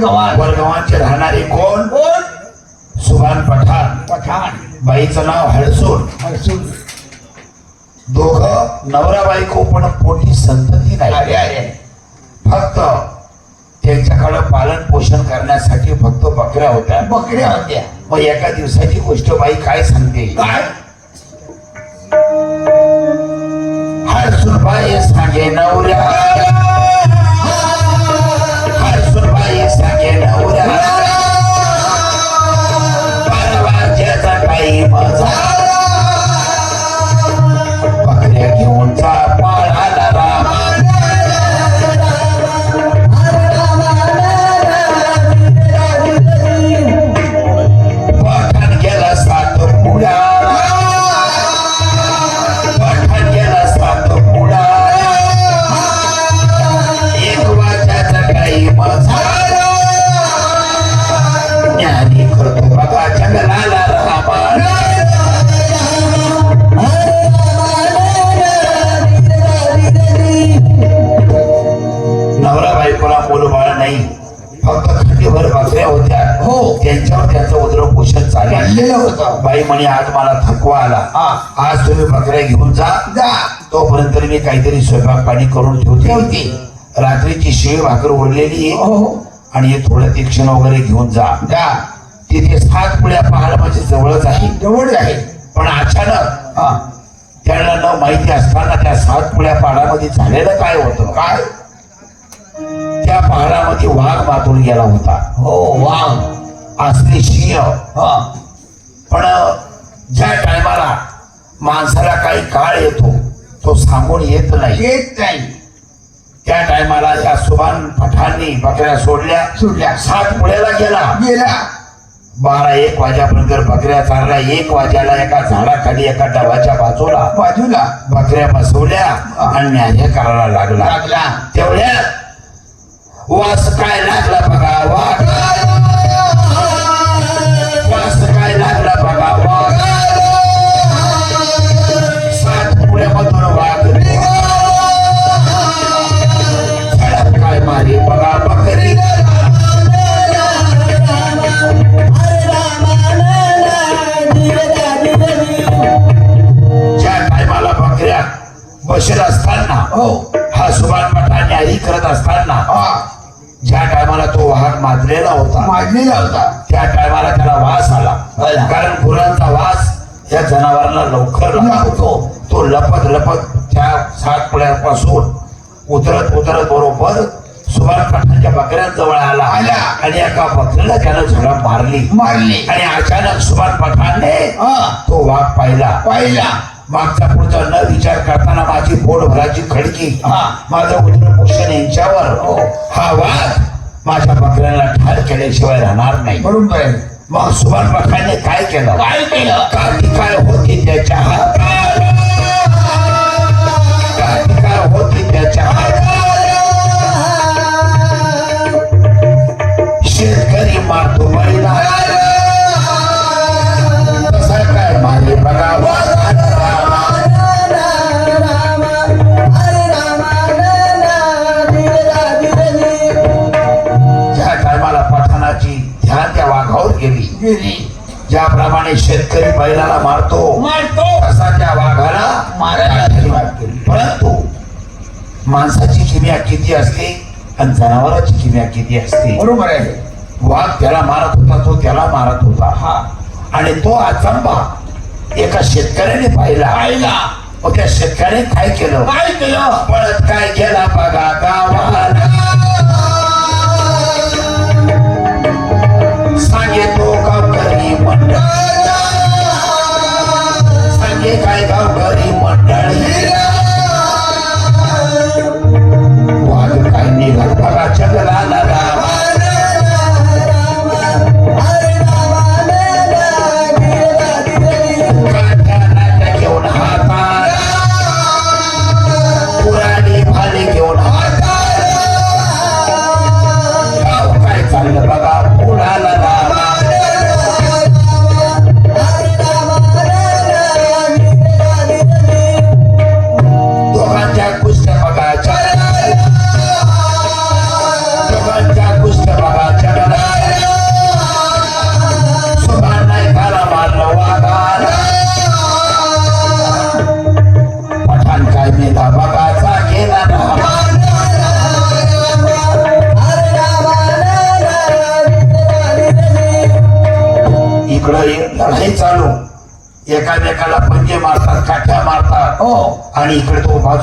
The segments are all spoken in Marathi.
गव्हाण वरगव्हाणचे राहणारे कोण? कोण? सुभान पठाण. पठाण. बाईचं नाव हळसून हर्षुल दोघं नवरा बायको पण पोटी संतती नाही. अरे फक्त त्यांच्याकडे पालन पोषण करण्यासाठी फक्त बकऱ्या होत्या. बकऱ्या होत्या. मग एका दिवसाची गोष्ट बाई काय सांगते? काय? हळसून बाई सांगे नवऱ्या आज तुम्ही बकऱ्या घेऊन जा. तोपर्यंत मी काहीतरी स्वयंपाक पाणी करून ठेवते. रात्रीची शिळी भाकर उरलेली आहे. हो आणि हे थोडं तीक्ष्ण वगैरे घेऊन जा. तिथे सात पुढ्या पहाड म्हणजे जवळच आहे. जवळ आहे. पण अचानक हा त्यांना न माहिती असताना त्या सात पुढ्या पहाडामध्ये झालेलं काय होतं? काय? त्या पहाडामध्ये वाघ मातून गेला होता. हो वाव असले सिंह हा पण ज्या टायमाला माणसाला काही काळ येतो तो सांगून येत नाही. येत नाही. त्या टायमाला या सुभान पठाणनी बकऱ्या सोडल्या. सुटल्या सात पुढ्याला गेला. गेला. बारा एक वाजेपर्यंत बकऱ्या चालल्या. एक वाजायला एका झाडाखाली एका डबाच्या बाजूला बाजूला. बकऱ्या बसवल्या आणि न्याय करायला लागला. लागला. तेवढ्यात वास काय लागला बघा वाघ. माजलेला होता. माजलेला होता. त्या टायमाला त्याला वास आला. कारण गुरांचा वास या जनावरांना लवकर लागतो. तो लपत लपत त्या सात पुढ्यापासून उतरत उतरत बरोबर सुभान पठाणच्या बकऱ्यांजवळ आला. आला. आणि एका बकरीला त्यानं झडप मारली. मारली. आणि अचानक सुभान पठाणने तो वाघ पाहिला. पाहिला. मागचा पुढचा न विचार करताना माझी पोट भराची खडकी हा. माझं उदरपोषण यांच्यावर. हो. हा वाद माझ्या बकऱ्याला ठार केल्याशिवाय राहणार नाही. बरोबर आहे मग सुभान पठाने काय केलं? काय केलं? काय होती त्याच्या हातात. होती त्याच्या हातात. शेतकरी मारतो बैला कसा काय मारे बघा गेली ज्याप्रमाणे शेतकरी बैलाला मारतो मारतो. तसा त्या वाघाला मारायला परंतु माणसाची किमया किती असते आणि जनावरांची किमया किती असते? बरोबर आहे. वाघ त्याला मारत होता तो त्याला मारत होता. हा. आणि तो अचंबा एका शेतकऱ्याने पाहिला. पाहिला. मग त्या शेतकऱ्याने काय केलं? काय केलं? पळत काय केला बघा गावाला. सांगे काय गावकरी मंडळी? वाघ काय निघत बघा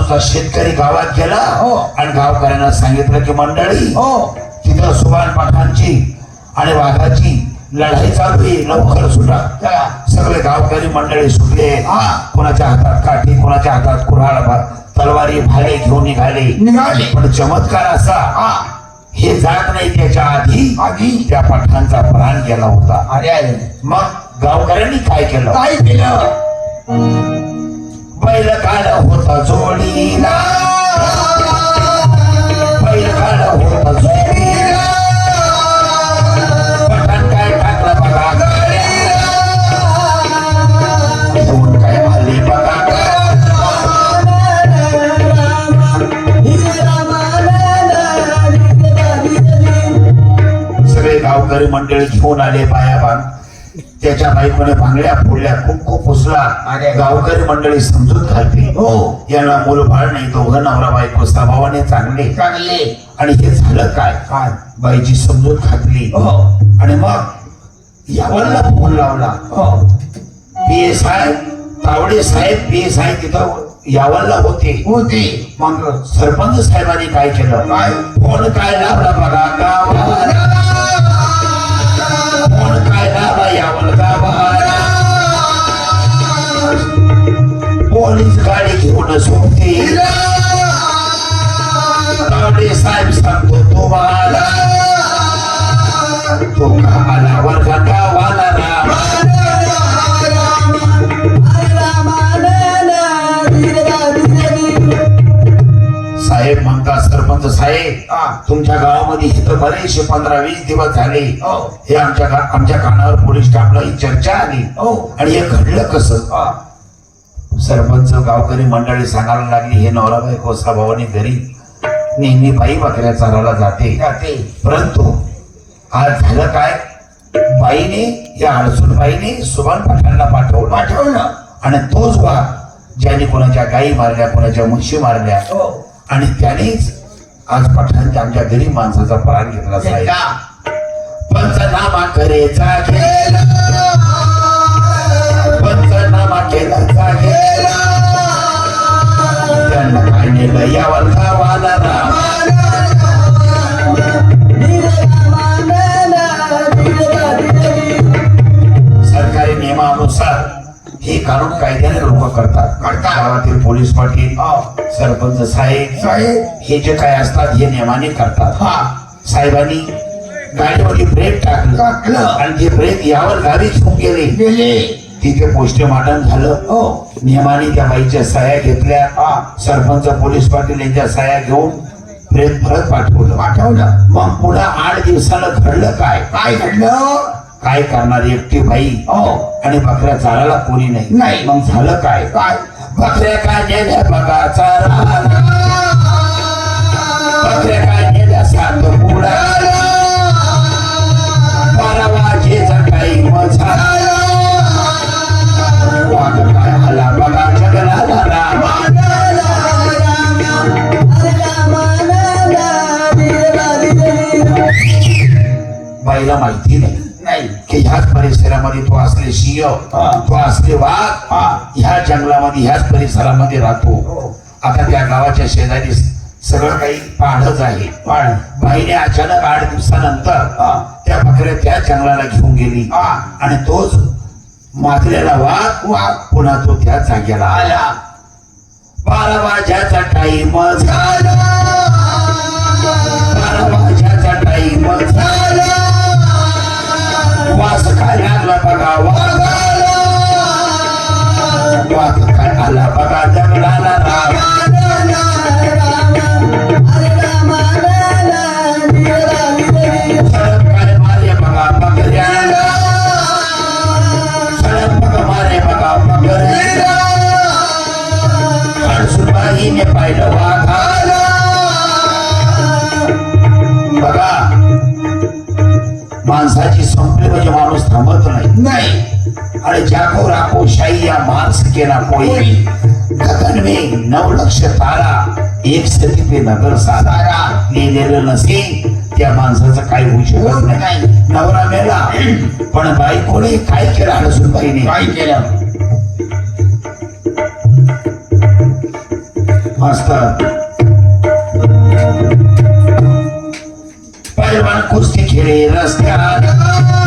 बाजूचा शेतकरी गावात गेला हो. आणि गावकऱ्यांना सांगितलं की मंडळी हो. तिथं सुभान पाठांची आणि वाघाची लढाई चालू आहे. लवकर सुटा. सगळे गावकरी मंडळी सुटले. हा. कोणाच्या हातात काठी कोणाच्या हातात कुऱ्हाड तलवारी भाले घेऊन निघाले. निघाले. पण चमत्कार असा हा. हे जात नाही त्याच्या आधी आधी. त्या पठांचा प्राण गेला होता. अरे मग गावकऱ्यांनी काय केलं? काय केलं? पहिलं काळ होता जोडीला. पहिलं काळ होता जोडीला. पठाण काय टाकलं बघा घेऊन काय आले बघा सगळे गावकरी मंडळी घेऊन आले बाया. बायकोने भांगड्या फोडल्या खूप खूप उचला अरे. गावकरी मंडळी समजून घालते हो. यांना मूल बाळ नाही दोघं नवरा बायको स्वभावाने चांगले. चांगले. आणि हे झालं काय? काय? बाईची समजून घातली हो. आणि मग यावरला फोन लावला. हो. पी एस आय तावडे साहेब पी एस आय तिथं यावरला होते. होते. मग सरपंच साहेबांनी काय केलं? काय? फोन काय लावला बघा. गावाला सोडते तावडे साहेब सांगतो तुम्हाला. तो का आला वर्गा गावाला राम साहेब म्हणता सरपंच साहेब. तुमच्या गावामध्ये इथं बरेचसे पंधरा वीस दिवस झाले. हो. हे आमच्या आमच्या कानावर पोलीस स्टाफला ही चर्चा आली. हो. आणि हे घडलं कसं. सरपंच गावकरी मंडळी सांगायला लागली हे नवरा बायको स्वभावाने घरी नेहमी बाई बकऱ्या चारायला जाते. जाते. परंतु आज झालं काय? बाईने या अडचण बाईने सुभान पाठांना पाठवलं पाठवलं आणि तोच वाघ ज्याने कोणाच्या गायी मारल्या कोणाच्या म्हशी मारल्या हो. आणि त्यानेच आज पठाणच्या आमच्या गरीब माणसाचा प्राण घेतला. पंचनामा पंचनामा केला गेला त्यांना काय नेलं यावर गावाला राम सरकारी नियमानुसार हे कानून कायद्याने लोक करतात. करतात. गावातील पोलीस पाटील हो. सरपंच साहेब साहेब. हे जे काय असतात हे नियमाने करतात. हा. साहेबांनी गाडीमध्ये ब्रेक टाकलं. टाकलं. आणि ते ब्रेक यावर गाडी घेऊन गेले गेले तिथे पोस्टमार्टम झालं हो. नियमाने त्या बाईच्या सह्या घेतल्या. हा. सरपंच पोलीस पाटील यांच्या सह्या घेऊन प्रेत परत पाठवलं. पाठवलं. मग पुन्हा आठ दिवसानं घडलं काय? काय घडलं? काय करणार एकटी बाई? हो. आणि बकऱ्या चारायला कोणी नाही. मग झालं काय? काय? बकऱ्या काय बघा चारा. बाईला माहिती नाही की ह्याच परिसरामध्ये तो असले सिंह. तो असले वाघ. ह्या जंगलामध्ये ह्याच परिसरामध्ये राहतो हो. आता त्या गावाच्या शेजारी सगळं काही पाडच आहे पण बाईने अचानक आठ दिवसानंतर. त्या बकऱ्या त्या जंगलाला घेऊन गेली. आणि तोच माजलेला वाघ वाघ पुन्हा तो त्या जागेला आला आला बारा वाजाचा टाईम झाला हळसुबाईने पाहिलं वाघाला बघा माणसाची संपली म्हणजे माणूस थांबत नाही। आणि जाको राको शाही या मार सके ना कोई गगन में नव लक्ष तारा एक सती पे नगर साधारा लिहिलेलं नसे त्या माणसाचं काही होऊ शकत नाही। नवरा मेला पण बायकोने काय केलं हडसून बाईने काय केलं। मस्त। पहिलवान कुस्ती खेळे रस्त्यात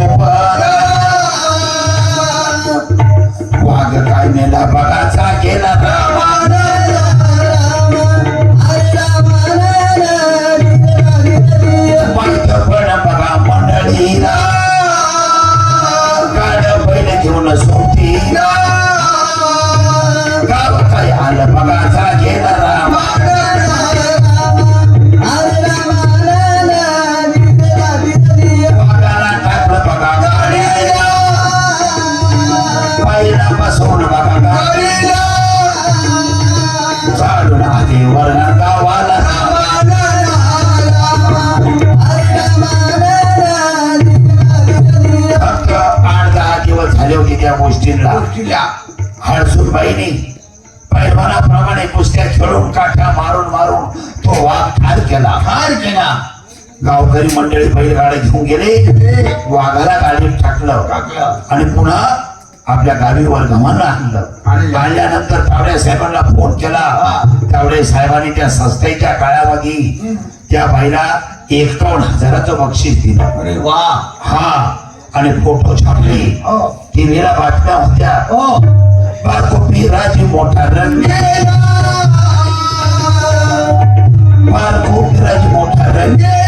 कुस्त्या खेळून काठ्या मारून मारून तो वाघ ठार केला फार केला. गावकरी मंडळी बैलगाड्या घेऊन गेले. वाघाला गाडीत टाकलं टाकलं. आणि पुन्हा आपल्या गाडीवर गमन आणलं. आणलं. आणल्यानंतर तावडे साहेबांना फोन केला. तावडे साहेबांनी त्या संस्थेच्या काळामध्ये त्या बाईला एकावन्न हजाराचं बक्षीस दिलं. वा. हा. आणि फोटो छापले. हो. टीव्हीला बातम्या होत्या. हो. पिराजी मोठा रंगेला. बारको पिराजी मोठा रंगेला.